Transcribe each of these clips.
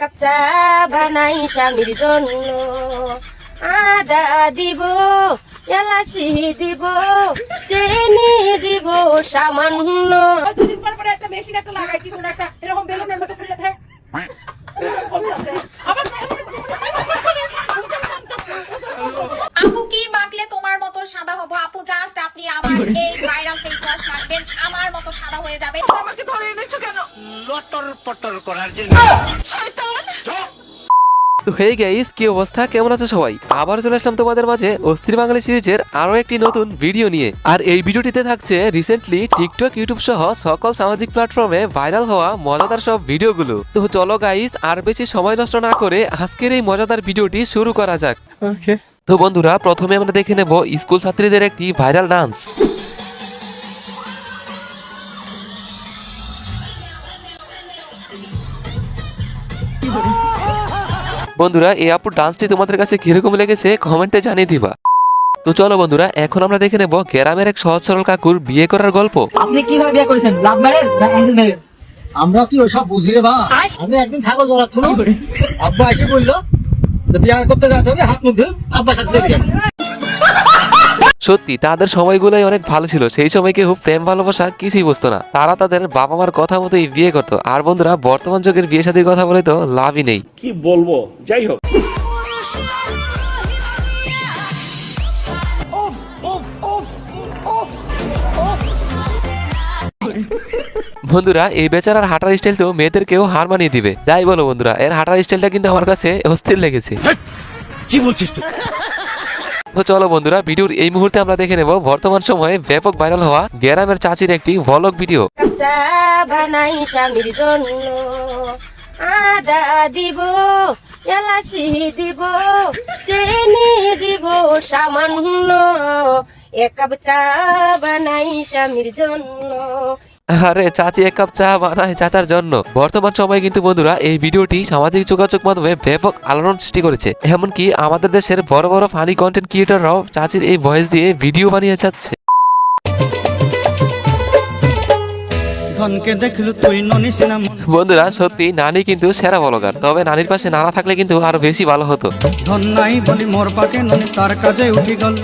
Cup চা বানাই স্বামীর জন্য। আদা দিব এলাচি দিব চিনি দিব সামান্য। দুদিন পর পরে একটা মেশিন একটা লাগাই কি কোনো একটা এরকম বেলুনের মতো ফুলে থাকে আপু কি মাখলে তোমার মতো সাদা হব? আপু জাস্ট আপনি আমার এই ভাইরাল ফেস ওয়াশ মাখবেন আমার মতো সাদা হয়ে যাবে। আমাকে ধরে এনেছো কেন? লটর পটর করার জন্য। তো হে গাইস কি অবস্থা? কেমন আছো সবাই? আবার চলে আসলাম তোমাদের মাঝে অস্থির বাঙালি সিরিজের আরও একটি নতুন ভিডিও নিয়ে। আর এই ভিডিওটিতে থাকছে রিসেন্টলি টিকটক ইউটিউব সহ সকল সামাজিক প্ল্যাটফর্মে ভাইরাল হওয়া মজাদার সব ভিডিওগুলো তো চলো গাইস আর বেশি সময় নষ্ট না করে আজকের এই মজাদার ভিডিওটি শুরু করা যাক। তো বন্ধুরা প্রথমে আমরা দেখে নেব স্কুল ছাত্রীদের একটি ভাইরাল ডান্স বন্ধুরা এই আপুর ডান্সটি তোমাদের কাছে কীরকম লেগেছে কমেন্টে জানিয়ে দিবা। তো চলো বন্ধুরা এখন আমরা দেখে নেব গ্রামের এক সহজ সরল কাকুর বিয়ে করার গল্প। আপনি কীভাবে বিয়ে করেছেন? লাভ ম্যারেজ না অ্যারেঞ্জ ম্যারেজ আমরা কি ওসব বুঝি রে ভাই আমি একদিন ছাগল জড়াচ্ছিল আব্বা এসে বলল যে বিয়ে করতে যেতে হবে হাত মুখ ধুয়ে আব্বার সাথে সত্যি তাদের সময়গুলোই অনেক ভালো ছিল। সেই সময় কেউ প্রেম ভালোবাসা কিছুই বুঝতো না। তারা তাদের বাবা মার কথা মতোই বিয়ে করতো। আর বন্ধুরা বর্তমান যুগের বিয়ে শাদীর কথা বলে তো লাভই নেই। কি বলব? যাই হোক। বন্ধুরা এই বেচারার হাঁটার স্টাইল তো মেয়েদেরকেও হার মানিয়ে দিবে। যাই বলো বন্ধুরা এর হাঁটার স্টাইলটা কিন্তু আমার কাছে অস্থির লেগেছে। কি বলছিস তুই? তো চলো বন্ধুরা, ভিডিওর এই মুহূর্তে আমরা দেখে নেব বর্তমান সময়ে ব্যাপক ভাইরাল হওয়া গ্রামের চাচির একটি ভলক ভিডিও দিব সামান্য আরে চাচি, এক কাপ চা বানায় চাচার জন্য। বর্তমান সময়ে কিন্তু বন্ধুরা এই ভিডিওটি সামাজিক যোগাযোগ মাধ্যমে ব্যাপক আলোড়ন সৃষ্টি করেছে। এমনকি আমাদের দেশের বড় বড় ফানি কন্টেন্ট ক্রিয়েটররাও চাচির এই ভয়েস দিয়ে ভিডিও বানিয়ে যাচ্ছে। ধনকে দেখলু তুই ননিস না বন্ধুরা সত্যি নানি কিন্তু সেরা বলগার। তবে নানির পাশে নানা থাকলে কিন্তু আরও বেশি ভালো হতো। ধন নাই বলি মোর পাকে ননি তার কাজে উঠি গল।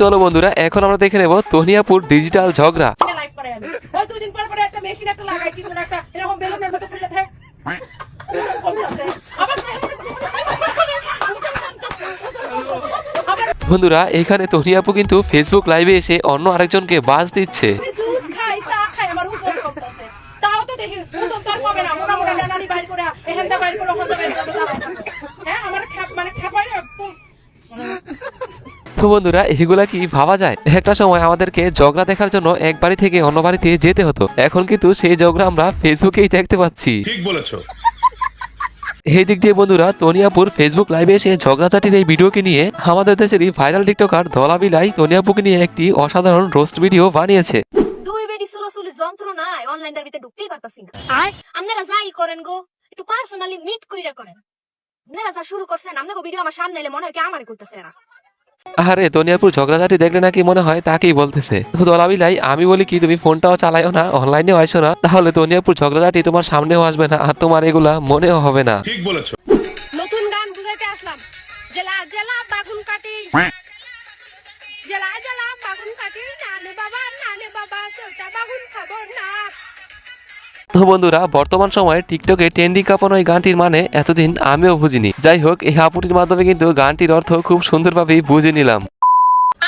চলো বন্ধুরা এখন আমরা দেখে নেব তনিয়াপুর ডিজিটাল ঝগড়া। লাইভ করে আমি। ওই দুদিন পর পরে একটা মেশিন একটা লাগাই কি একটা এরকম বেলুনের মতো ফুলে থাকে। বন্ধুরা এখানে তনিয়াপু কিন্তু ফেসবুক লাইভে এসে অন্য আরেকজনকে বাস দিচ্ছে জুস খাই চা খাই আমার হুজুর করতেছে তাও তো দেখি হুজুর তার কমে না মোটা মোটা ডানারি বাইর করে বাইর করে ওখানটা বাইর করে হ্যাঁ আমার খ্যাপ মানে খ্যাপাই একদম তো বন্ধুরা এগুলা কি ভাবা যায়? একটা সময় আমাদেরকে ঝগড়া দেখার জন্য এক বাড়ি থেকে অন্য বাড়িতে যেতে হতো। এখন কিন্তু সেই ঝগড়া আমরা ফেসবুকেই দেখতে পাচ্ছি। ঠিক বলেছ। এই দিক দিয়ে বন্ধুরা তনিয়াপুর ফেসবুক লাইভে এসে ঝগড়াঝাটির এই ভিডিওকে নিয়ে আমাদের দেশেরই ভাইরাল টিকটকার ধলা বিলাই তনিয়াপুকে নিয়ে একটি অসাধারণ রোস্ট ভিডিও বানিয়েছে। দুই বেডি যন্ত্রণায় ভিতরে ঢুকতেই পারতাছি না। আপনারা যাই করেন গো। একটু পার্সোনালি মিট কইরা করেন। আপনারা যা শুরু করছেন আপনাকে ভিডিও আমার সামনে এলে মনে হয় কি আমারই করতেছে এরা। আরে তনিয়াপুর ঝগড়াঝাটি দেখলে নাকি মনে হয় তাকেই বলতেছে। তো ধলা আমি বলি কি তুমি ফোনটাও চালাইও না অনলাইনেও আসো না তাহলে তনিয়াপুর ঝগড়াঝাটি তোমার সামনেও আসবে না আর তোমার এগুলা মনেও হবে না। ঠিক বলেছ। নতুন গান বুঝাইতে আসলাম। জেলা জেলা বাগুন কাটি। জেলা জেলা বাগুন কাটি। নানে বাবা নানে বাবা চোটা বাগুন খাব না। তো বন্ধুরা বর্তমান সময়ে টিকটকে ট্রেন্ডিং কাঁপানো এই গানটির মানে এতদিন আমিও বুঝিনি। যাই হোক এই আপুটির মাধ্যমে কিন্তু গানটির অর্থ খুব সুন্দরভাবেই বুঝে নিলাম।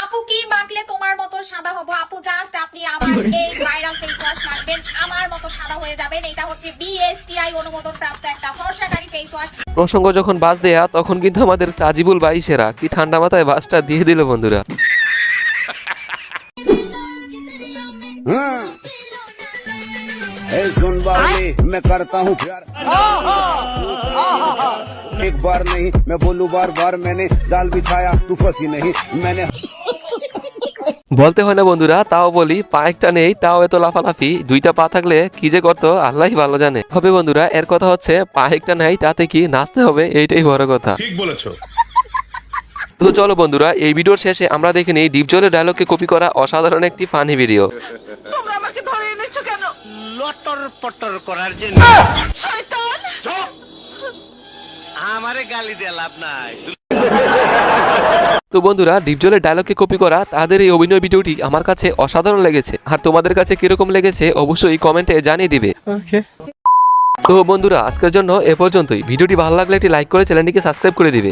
আপু কি মাখলে তোমার মতো সাদা হব? আপু জাস্ট আপনি আমার এই ভাইরাল ফেস ওয়াশ মাখবেন আমার মতো সাদা হয়ে যাবেন। এটা হচ্ছে বিএসটিআই অনুমোদন প্রাপ্ত একটা ফর্সাকারী ফেস ওয়াশ প্রসঙ্গ যখন বাস দেয়া তখন কিন্তু আমাদের তাজিবুল বাই সেরা। কি ঠান্ডা মাথায় বাসটা দিয়ে দিল বন্ধুরা। ए सुन बाबली मैं करता हूँ प्यार एक बार नहीं मैं बोलूं बार बार मैंने जाल बिछाया तू फंसी नहीं मैंने বলতে হয় না বন্ধুরা তাও বলি পা একটা নেই তাও এত লাফালাফি দুইটা পা থাকলে কি যে করতো আল্লাহ ভালো জানে হবে বন্ধুরা এর কথা হচ্ছে পা একটা নেই তাতে কি নাচতে হবে এইটাই বড় কথা ঠিক বলেছো তো চলো বন্ধুরা এই ভিডিওর শেষে আমরা দেখে নিই ডিপ জলের ডায়লগকে কপি করা অসাধারণ একটি ফানি ভিডিও তোমরা আমাকে ধরে এনেছো কেন লটর পটর করার জন্য আমারে গালি দিয়ে লাভ নাই। তো বন্ধুরা ডিপজলের ডায়লগকে কপি করা তাদের এই অভিনয় ভিডিওটি আমার কাছে অসাধারণ লেগেছে। আর তোমাদের কাছে কীরকম লেগেছে অবশ্যই কমেন্টে জানিয়ে দিবে। তো বন্ধুরা আজকের জন্য এ পর্যন্তই। ভিডিওটি ভালো লাগলে একটি লাইক করে চ্যানেলটিকে সাবস্ক্রাইব করে দিবে।